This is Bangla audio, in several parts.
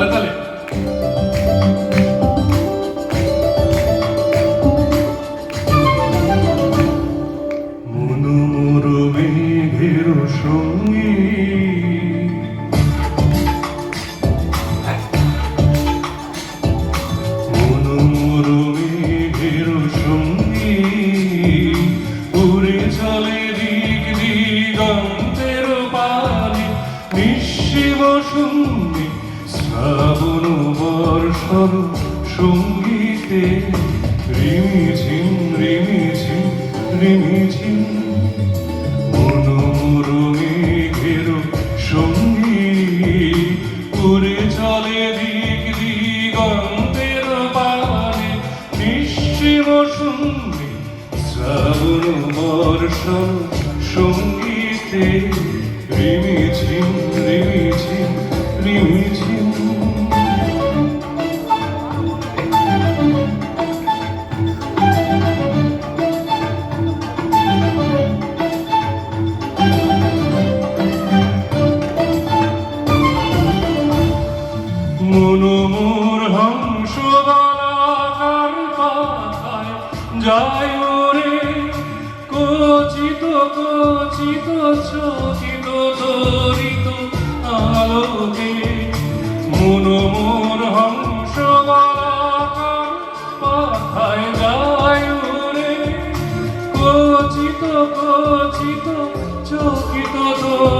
তালে তালে Shiva Shumni বর্ষণ সঙ্গীতে রিমিঝিম রিমিঝিম রিমিঝিম। সঙ্গী চলে শ্রাবণ সঙ্গীতে রিমিঝিম রিমিঝিম রিমিঝিম। যায় ওরে কচিত কচিত চকিত দরিত আলোকে। মনোমোর হংস গলাকার পাতায় যায় ওরে কচিত কচিত চকিত দরিত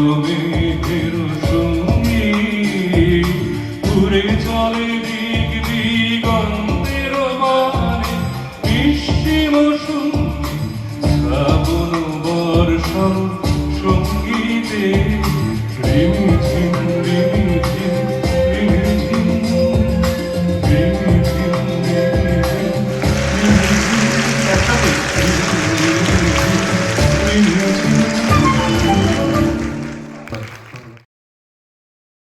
মোর